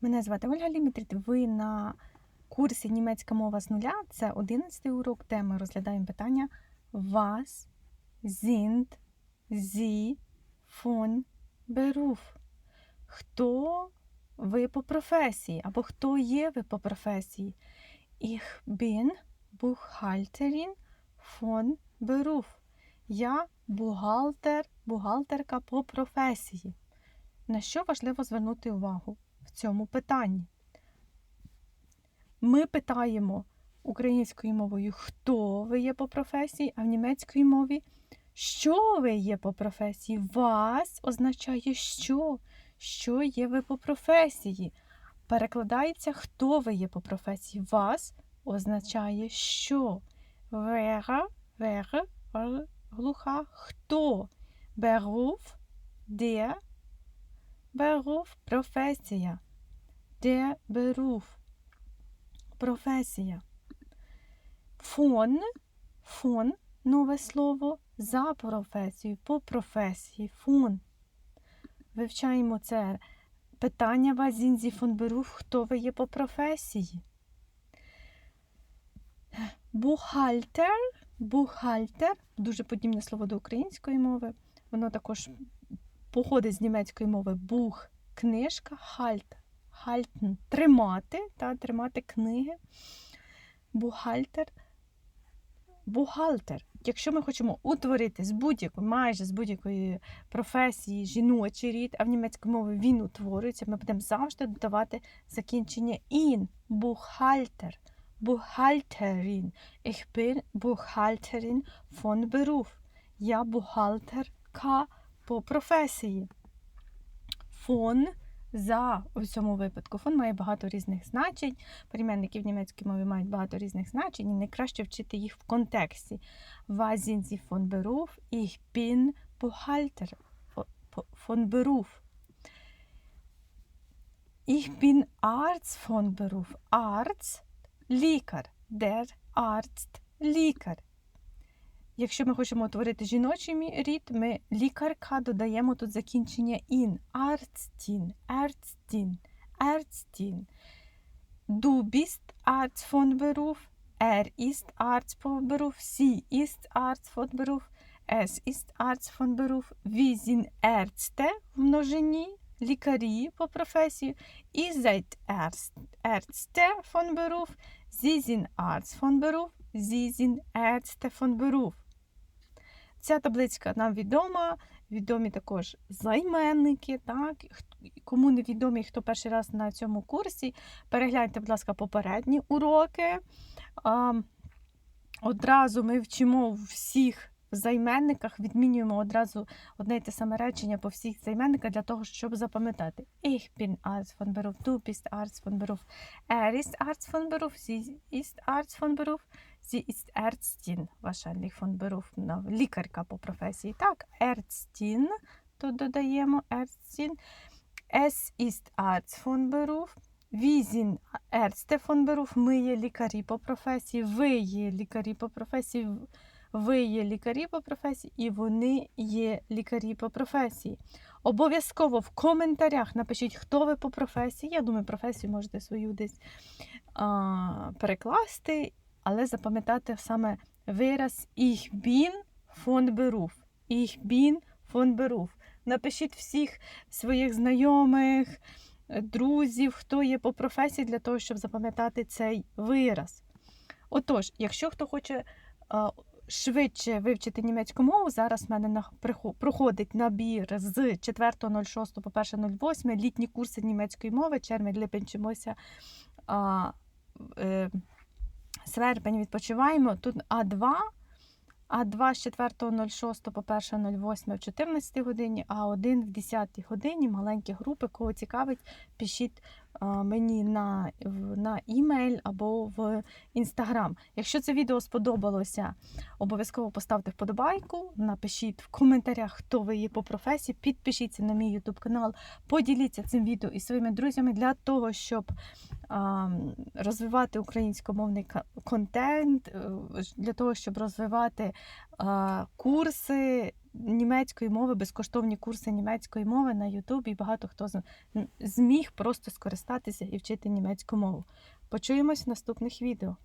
Мене звати Ольга Лімітрід. Ви на курсі Німецька мова з нуля. Це 11 урок, де ми розглядаємо питання Was sind Sie von Beruf? Хто ви по професії? Або хто є ви по професії? Ich bin Buchhalterin von Beruf. Я бухгалтер, бухгалтерка по професії. На що важливо звернути увагу в цьому питанні? Ми питаємо українською мовою, хто ви є по професії, а в німецькій мові що ви є по професії. Вас означає що? Що є ви по професії? Перекладається, хто ви є по професії. Вас означає що? Вера, вера, глуха, хто? Беруф, де, Беруф – професія. Der Beruf – професія. Фон – фон – нове слово за професію, по професії. Фон. Вивчаємо це питання Вазінзі фон Беруф, хто ви є по професії. Бухгалтер, бухгалтер, дуже подібне слово до української мови. Воно також походить з німецької мови бух, книжка, хальт, хальтен, тримати, та, тримати книги. Бухгалтер. Бухгалтер. Якщо ми хочемо утворити з будь-якої, майже з будь-якої професії жіночий рід, а в німецькій мові він утворюється, ми будемо завжди додавати закінчення ін. Бухгалтер. Buchhalterin. Ich bin Buchhalterin von Beruf. Я бухгалтерка по професії. Фон за у цьому випадку. Фон має багато різних значень. Прийменники в німецькій мові мають багато різних значень, і найкраще вчити їх в контексті. Was sind Sie von Beruf? Ich bin Buchhalter von Beruf. Ich bin Arzt von Beruf. Arzt – лікар. Der Arzt – лікар. Якщо ми хочемо утворити жіночий рід, ми лікарка додаємо тут закінчення ін. Arztin, Ärztin, Ärztin. Du bist Arzt von Beruf. Er ist Arzt von Beruf. Sie ist Arzt von Beruf. Es ist Arzt von Beruf. Wir sind Ärzte в множині, лікарі по професії. Ihr seid Ärzte von Beruf. Sie sind Arzt von Beruf. Sie sind Ärzte von Beruf. Ця табличка нам відома, відомі також займенники. Так? Кому не відомі, хто перший раз на цьому курсі, перегляньте, будь ласка, попередні уроки. Одразу ми вчимо в займенниках, відмінюємо одразу одне й те саме речення по всіх займенниках для того, щоб запам'ятати. Ich bin Arzt von Beruf, du bist Arzt von Beruf, er ist Arzt von Beruf, sie ist Arzt von Beruf, sie ist Ärztin, wahrscheinlich von Beruf, лікарка по професії. Так, Ärztin, тут додаємо Ärztin, es ist Arzt von Beruf, Ärzte von Beruf, ми є лікарі по професії, ви є лікарі по професії, ви є лікарі по професії, і вони є лікарі по професії. Обов'язково в коментарях напишіть, хто ви по професії. Я думаю, професію можете свою десь а, перекласти, але запам'ятати саме вираз Ich bin von Beruf. Ich bin von Beruf. Напишіть всіх своїх знайомих, друзів, хто є по професії, для того, щоб запам'ятати цей вираз. Отож, якщо хто хоче швидше вивчити німецьку мову, зараз в мене проходить набір з 4.06 по 1.08 літні курси німецької мови, червень, липень вчимося. А, е, серпень відпочиваємо. Тут А2, А2 з 4.06 по 1.08 в 14 годині, А1 в 10 годині. Маленькі групи, кого цікавить, пишіть мені на, на імейл або в інстаграм. Якщо це відео сподобалося, обов'язково поставте вподобайку, напишіть в коментарях, хто ви є по професії, підпишіться на мій YouTube канал, поділіться цим відео із своїми друзями для того, щоб а, розвивати українськомовний контент, е, для того, щоб розвивати а, курси німецької мови, безкоштовні курси німецької мови на Ютубі. і Багато хто зміг просто скористатися і вчити німецьку мову. Почуємось в наступних відео.